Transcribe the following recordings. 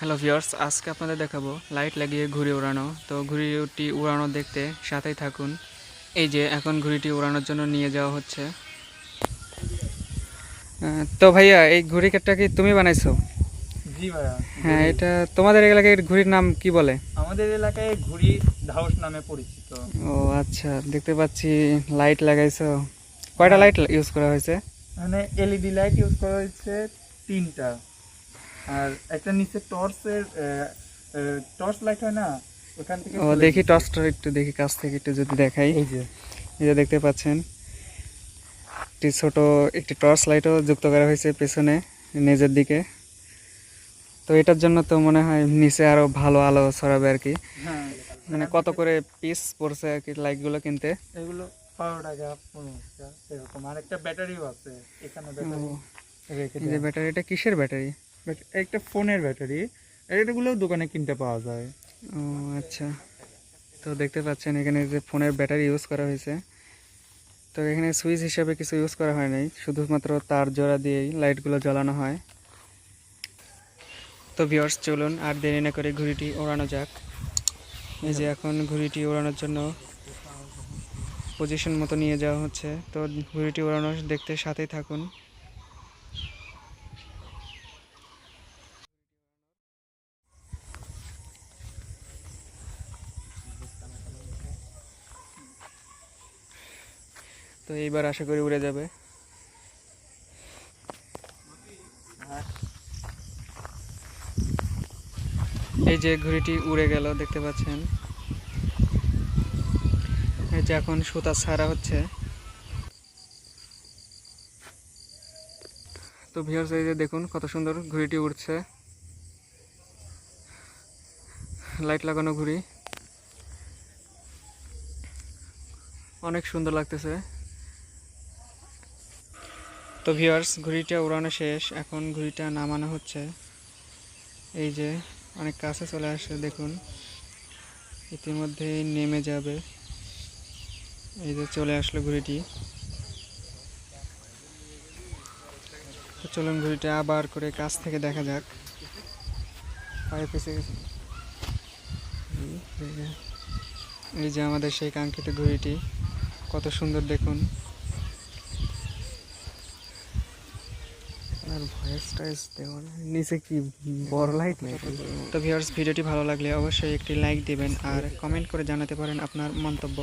Hello viewers আজকে আপনাদের দেখাবো লাইট লাগিয়ে ঘুড়ি উড়ানো তো ঘুড়িটি উড়ানো দেখতে সাথেই থাকুন। এই যে এখন ঘুড়িটি উড়ানোর জন্য নিয়ে যাওয়া হচ্ছে। তো ভাইয়া এই ঘুড়ি কাঠটা কি তুমি বানাইছো? জি ভাইয়া হ্যাঁ এটা তোমাদের এলাকায় ঘুড়ির নাম কি বলে? আমাদের এলাকায় ঘুড়ি ধাউস নামে পরিচিত। ও আচ্ছা দেখতে পাচ্ছি লাইট লাগাইছো। কয়টা লাইট ইউজ করা হয়েছে? মানে এলইডি লাইট ইউজ করা হয়েছে তিনটা। আর একটা নিচে টর্চের টর্চ লাইট হয় না? ওখান থেকে ও দেখি। টর্চটা একটু দেখি কাছ থেকে একটু যদি দেখাই। এই যে। এই যে দেখতে পাচ্ছেন একটি ছোট একটি টর্চ লাইটও যুক্ত করা হয়েছে পেছনে নিচের দিকে। তো এটার জন্য তো মনে হয় নিচে আরও ভালো আলো ছড়াবে আর কি। হ্যাঁ। মানে কত করে পিস পড়ছে আর কি লাইটগুলো কিনতে। এগুলো বারো টাকা পনেরো টাকা এরকম আর একটা ব্যাটারিও আছে। এখানে ব্যাটারি। ব্যাটারিটা কিসের ব্যাটারি একটা ফোনের ব্যাটারি। এটাগুলো দোকানে কিনতে পাওয়া যায়। ও আচ্ছা। তো দেখতে পাচ্ছেন, এখানে যে ফোনের ব্যাটারি ইউজ করা হয়েছে। তো এখানে সুইচ হিসাবে কিছু ইউজ করা হয় নাই। শুধুমাত্র তার জোড়া দিয়েই লাইটগুলো জ্বালানো হয়। তো ভিউয়ার্স চলুন আর দেরি না করে ঘুড়িটি ওড়ানো যাক। এই যে এখন ঘুড়িটি ওড়ানোর জন্য পজিশন মতো নিয়ে যাওয়া হচ্ছে। তো ঘুড়িটি ওড়ানো দেখতে সাথেই থাকুন। তো এইবার আশা করি উড়ে যাবে। এই যে ঘুড়িটি উড়ে গেল, দেখতে পাচ্ছেন? এই যে এখন সুতা ছাড়া হচ্ছে। তো ভিউয়ার্স এই যে দেখুন কত সুন্দর ঘুড়িটি উড়ছে। লাইট লাগানো ঘুড়ি। অনেক সুন্দর লাগতেছে। তো ভিউয়ার্স, ঘুড়িটা উড়ানো শেষ। এখন ঘুড়িটা নামানো হচ্ছে। এই যে অনেক কাছে চলে আসে, দেখুন। ইতিমধ্যেই নেমে যাবে। এই যে চলে আসলো ঘুড়িটি। তো চলুন ঘুড়িটা আবার করে কাছ থেকে দেখা যাক। পায়ে এই যে আমাদের সেই কাঙ্ক্ষিত ঘুড়িটি। কত সুন্দর দেখুন। আর ভয়েস টাইস দেওয়ার নিচে কি বড় লাইট নেই তো ভিউয়ার্স ভিডিওটি ভালো লাগলে অবশ্যই একটি লাইক দেবেন আর কমেন্ট করে জানাতে পারেন আপনার মন্তব্য।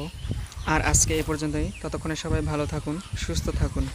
আর আজকে এ পর্যন্তই। ততক্ষণে সবাই ভালো থাকুন, সুস্থ থাকুন।